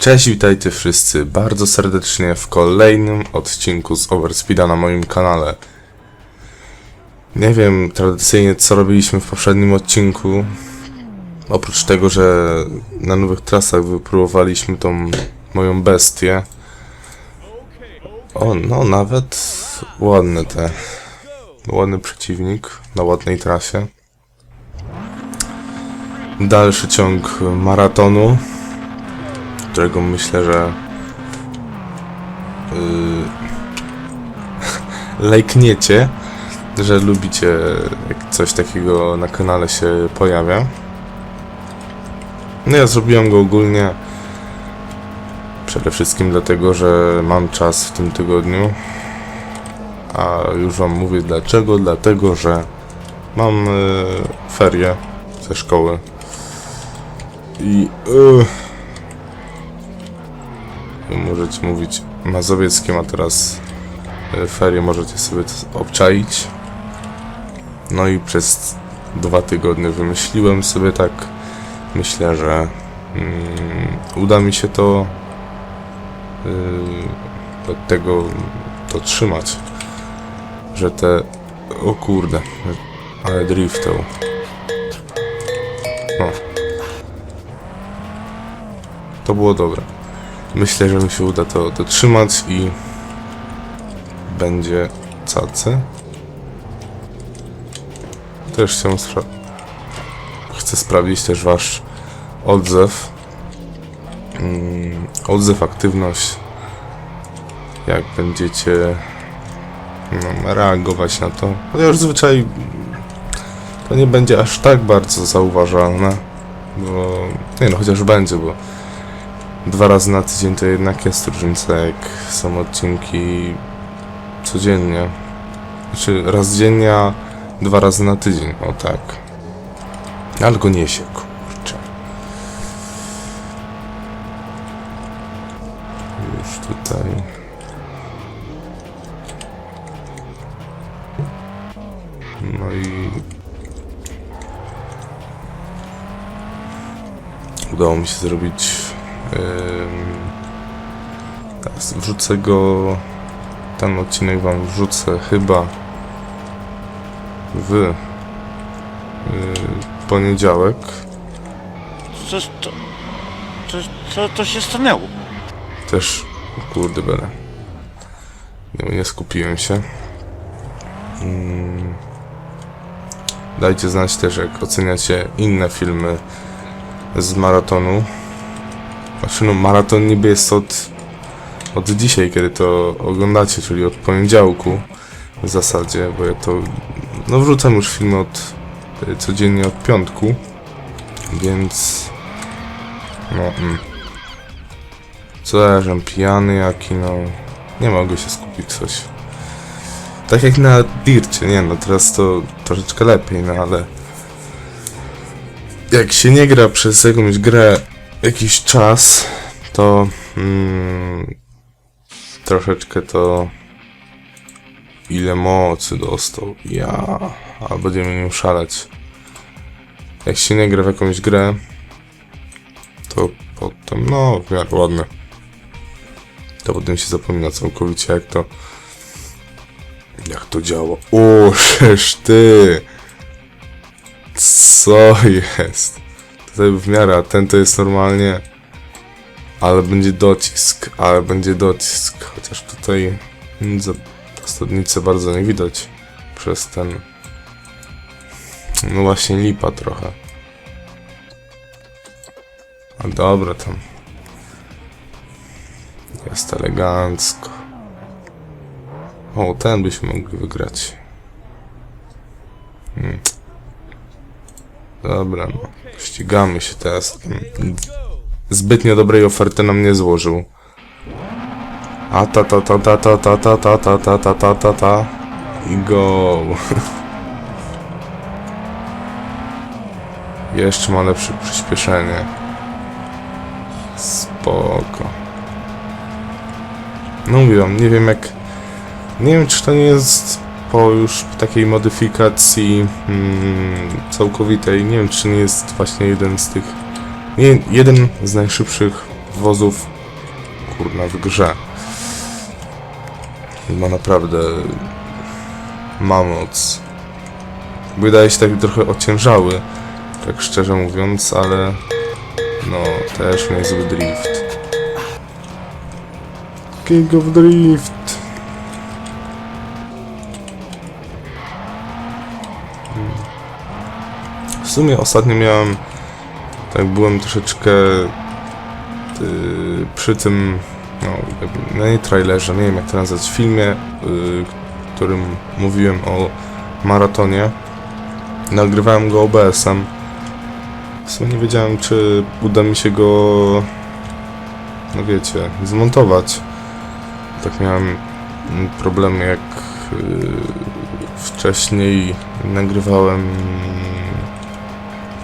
Cześć, witajcie wszyscy bardzo serdecznie w kolejnym odcinku z Overspeeda na moim kanale. Nie wiem tradycyjnie co robiliśmy w poprzednim odcinku. Oprócz tego, że na nowych trasach wypróbowaliśmy tą moją bestię. O, no nawet ładne te. Ładny przeciwnik na ładnej trasie. Dalszy ciąg maratonu którego myślę, że yy, lajkniecie, że lubicie jak coś takiego na kanale się pojawia. No ja zrobiłem go ogólnie przede wszystkim dlatego, że mam czas w tym tygodniu. A już wam mówię dlaczego, dlatego, że mam yy, ferie ze szkoły. I yy, możecie mówić mazowieckim, a teraz e, ferie możecie sobie obczaić. No i przez dwa tygodnie wymyśliłem sobie tak. Myślę, że mm, uda mi się to yy, od tego to trzymać. Że te. O kurde, ale driftał. No. To było dobre. Myślę, że mi się uda to dotrzymać i będzie cacy. Też chcę, spra chcę sprawdzić też wasz odzew. Mm, odzew, aktywność. Jak będziecie no, reagować na to. Chociaż zwyczaj to nie będzie aż tak bardzo zauważalne. Bo nie no, chociaż będzie, bo dwa razy na tydzień to jednak jest różnica, jak są odcinki codziennie. Znaczy raz dziennie, dwa razy na tydzień, o tak. Ale go niesie, kurczę. Już tutaj. No i udało mi się zrobić Teraz wrzucę go. Ten odcinek wam wrzucę chyba w y, poniedziałek. Co, co, co, co, co się stanęło? Też, kurde bele. Nie, nie skupiłem się. Mm. Dajcie znać też, jak oceniacie inne filmy z maratonu. Znaczy no, maraton niby jest od, od dzisiaj, kiedy to oglądacie, czyli od poniedziałku w zasadzie, bo ja to no wrzucam już filmy od y, codziennie od piątku, więc no mm. co ja, żem pijany jaki, no nie mogę się skupić coś. Tak jak na Dircie, nie no teraz to troszeczkę lepiej, no ale jak się nie gra przez jakąś grę jakiś czas, to mm, troszeczkę to ile mocy dostał. Ja, a będziemy nim szaleć. Jak się nie gra w jakąś grę, to potem, no, w miarę ładne. To potem się zapomina całkowicie, jak to. Jak to działa. O, ty! Co jest? W miarę, a ten to jest normalnie. Ale będzie docisk, ale będzie docisk. Chociaż tutaj za stodnicę bardzo nie widać przez ten. No właśnie lipa trochę. A dobra tam. Jest elegancko. O, ten byśmy mogli wygrać. Hmm. Dobra, no. Ścigamy się teraz. Zbytnio dobrej oferty nam nie złożył. A ta ta ta ta ta ta ta ta ta ta ta ta ta ta i go. Jeszcze ma lepsze przyspieszenie. Spoko. No mówiłam, nie wiem jak... Nie wiem czy to nie jest po już takiej modyfikacji mm, całkowitej, nie wiem czy nie jest właśnie jeden z tych, nie, jeden z najszybszych wozów kurna w grze. Ma naprawdę... ma moc. Wydaje się taki trochę ociężały, tak szczerze mówiąc, ale... No, też niezły drift. King of Drift. W sumie ostatnio miałem, tak byłem troszeczkę yy, przy tym, no, nie trailerze, nie wiem jak to nazwać, filmie, yy, którym mówiłem o maratonie. Nagrywałem go OBS-em. W sumie nie wiedziałem, czy uda mi się go, no wiecie, zmontować. Tak miałem problemy jak yy, wcześniej nagrywałem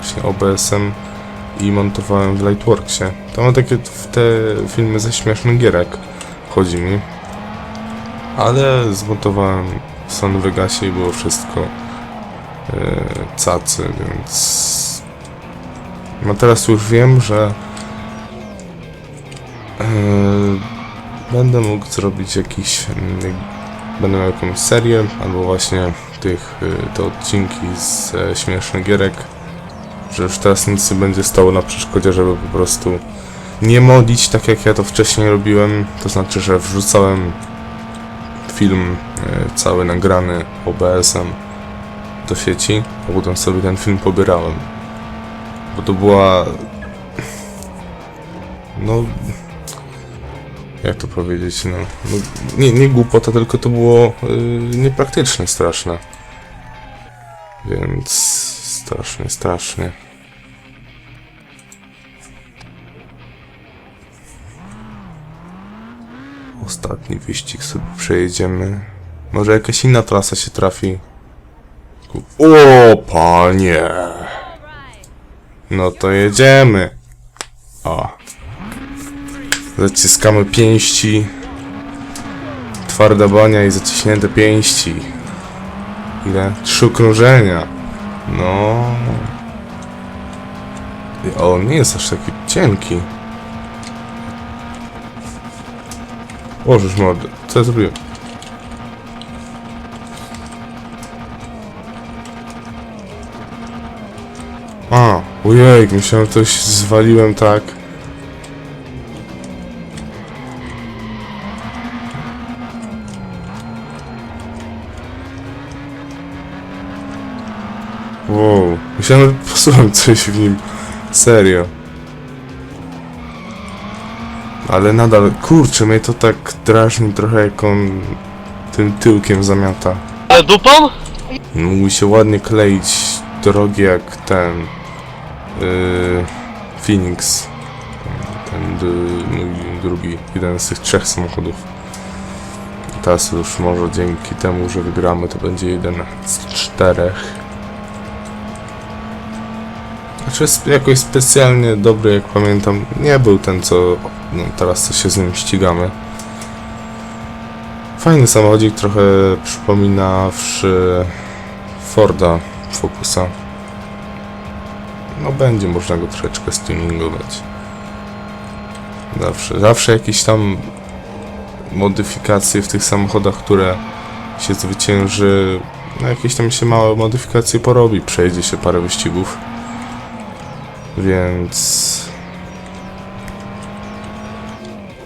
właśnie OBS-em i montowałem w Lightworksie. To mam takie w te filmy ze śmiesznych gierek chodzi mi. Ale zmontowałem w Sony Vegasie i było wszystko yy, cacy, więc no teraz już wiem, że yy, będę mógł zrobić jakiś yy, będę miał jakąś serię albo właśnie tych yy, te odcinki z e, śmiesznych gierek już teraz nic nie będzie stało na przeszkodzie, żeby po prostu nie modić tak jak ja to wcześniej robiłem, to znaczy, że wrzucałem film e, cały nagrany OBS-em do sieci, a potem sobie ten film pobierałem. Bo to była no jak to powiedzieć, no, no nie, nie głupota, tylko to było yy, niepraktyczne straszne. Więc strasznie, strasznie. Ostatni wyścig sobie przejedziemy. Może jakaś inna trasa się trafi. O, panie! No to jedziemy. O. Zaciskamy pięści. Twarda bania i zaciśnięte pięści. Ile? Trzy okrążenia. No. I On nie jest aż taki cienki. Bożeż mordy, co ja zrobiłem? A, ojej, myślałem, że coś zwaliłem tak. Wow, myślałem, że posułem coś w nim. Serio. Ale nadal, kurczę, mnie to tak drażni trochę jak on tym tyłkiem zamiata. Ale dupą? No, Mógł się ładnie kleić drogi jak ten yy, Phoenix. Ten drugi, jeden z tych trzech samochodów. Teraz już może dzięki temu, że wygramy, to będzie jeden z czterech. Znaczy jakoś specjalnie dobry, jak pamiętam, nie był ten, co no, teraz co się z nim ścigamy. Fajny samochodzik, trochę przypomina wszy Forda Focusa. No będzie można go troszeczkę stuningować. Zawsze, zawsze jakieś tam modyfikacje w tych samochodach, które się zwycięży, no jakieś tam się małe modyfikacje porobi, przejdzie się parę wyścigów. Więc...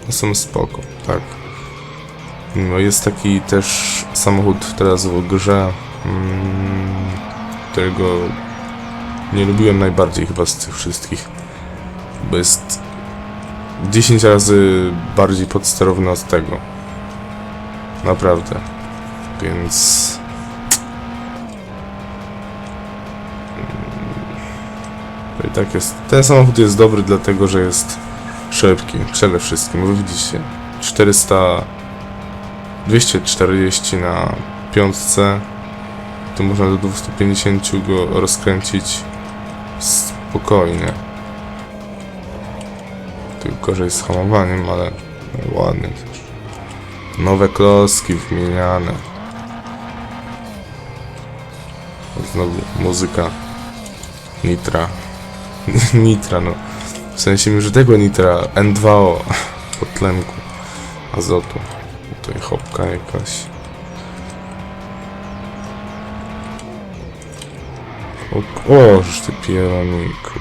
To są spoko, tak. No jest taki też samochód teraz w grze, mm, którego nie lubiłem najbardziej chyba z tych wszystkich, bo jest 10 razy bardziej podsterowny od tego. Naprawdę. Więc... I tak jest. Ten samochód jest dobry dlatego, że jest szybki. Przede wszystkim. Widzicie, 400... 240 na piątce. Tu można do 250 go rozkręcić spokojnie. Tylko gorzej z hamowaniem, ale ładnie też. Nowe kloski wymieniane. Znowu muzyka. Nitra. Nitra, no. W sensie że tego Nitra N2O po tlenku. azotu. Tutaj chopka jakaś. O, o żeż ty pieroniku.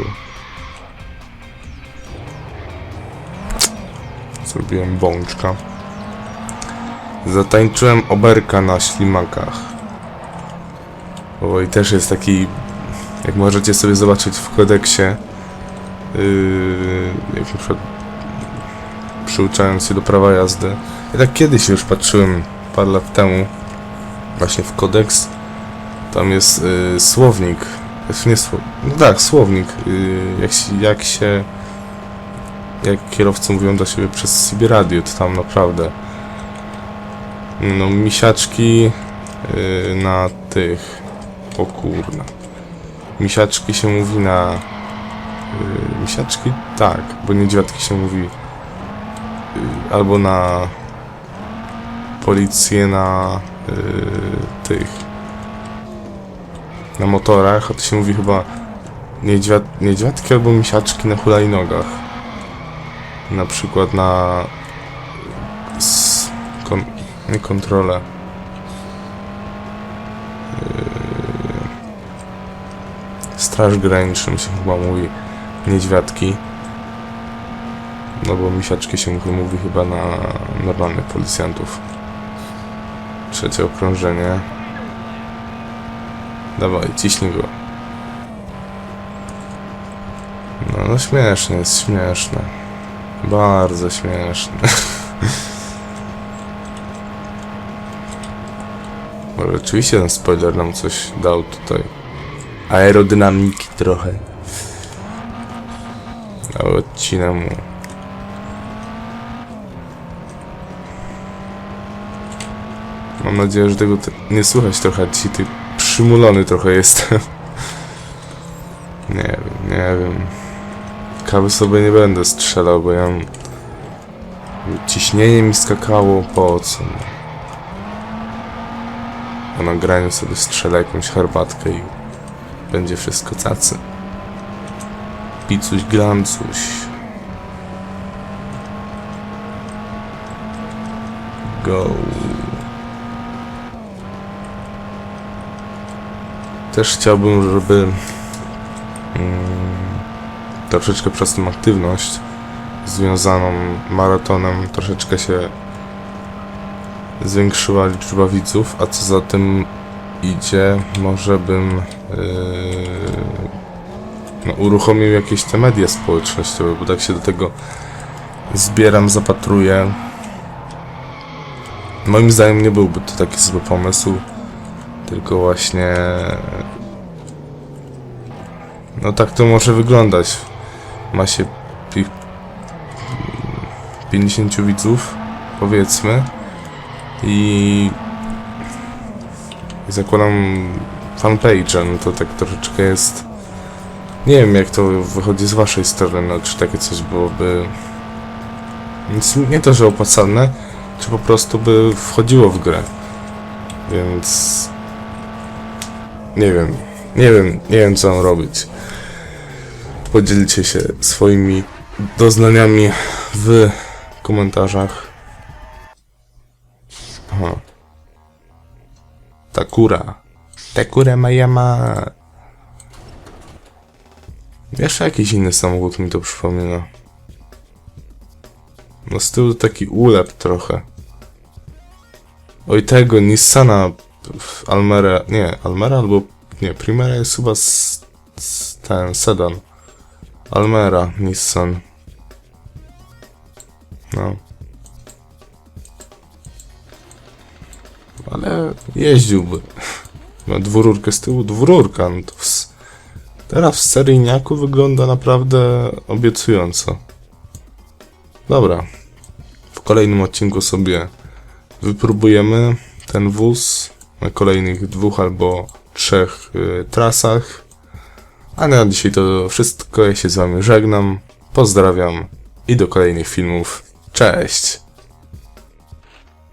Zrobiłem bączka. Zatańczyłem oberka na ślimakach. O, i też jest taki, jak możecie sobie zobaczyć w kodeksie, jak na przykład przyuczając się do prawa jazdy. Ja tak kiedyś już patrzyłem, parę lat temu, właśnie w kodeks, tam jest yy, słownik, znaczy nie słownik, no tak, słownik, yy, jak, się, jak się, jak kierowcy mówią do siebie przez CB radio, to tam naprawdę, no misiaczki yy, na tych, o kurna, misiaczki się mówi na, yy, misiaczki, tak, bo niedźwiadki się mówi y, albo na policję na y, tych na motorach, a to się mówi chyba niedźwiad, niedźwiadki albo misiaczki na hulajnogach. Na przykład na s, kon, nie kontrolę. Yy, Straż graniczną się chyba mówi niedźwiadki. No bo misiaczki się mówi, chyba na normalnych policjantów. Trzecie okrążenie. Dawaj, ciśnij go. No, no śmieszne jest, śmieszne. Bardzo śmieszne. Może rzeczywiście ten spoiler nam coś dał tutaj. Aerodynamiki trochę. Ale odcinam mu. Mam nadzieję, że tego te- nie słychać trochę. Dzisiaj ty przymulony trochę jestem. Nie wiem, nie wiem. Kawy sobie nie będę strzelał, bo ja mam... Ciśnienie mi skakało, po co? no? Po nagraniu sobie strzelę jakąś herbatkę i będzie wszystko cacy. Picuś glancuś. Go. Też chciałbym, żeby mm, troszeczkę przez tą aktywność związaną maratonem troszeczkę się zwiększyła liczba widzów, a co za tym idzie, może bym yy, no, uruchomił jakieś te media społecznościowe, bo tak się do tego zbieram, zapatruję. Moim zdaniem nie byłby to taki zły pomysł, tylko właśnie no tak to może wyglądać. Ma się pi- 50 widzów, powiedzmy, i i zakładam fanpage, no to tak troszeczkę jest. Nie wiem jak to wychodzi z waszej strony, czy takie coś byłoby. Nic nie to, że opłacalne, czy po prostu by wchodziło w grę. Więc. Nie wiem. Nie wiem, nie wiem co mam robić. Podzielcie się swoimi doznaniami w komentarzach. Aha. Takura. Takura Mayama. Jeszcze jakiś inny samochód mi to przypomina. No z tyłu taki ulep trochę. Oj tego, Nissana Almera, nie, Almera albo, nie, Primera jest chyba s, s, ten, sedan. Almera, Nissan. No. Ale jeździłby. Ma dwururkę z tyłu, dwururka, no to w, teraz w seryjniaku wygląda naprawdę obiecująco. Dobra. W kolejnym odcinku sobie wypróbujemy ten wóz na kolejnych dwóch albo trzech y, trasach. A na dzisiaj to wszystko. Ja się z wami żegnam. Pozdrawiam i do kolejnych filmów. Cześć!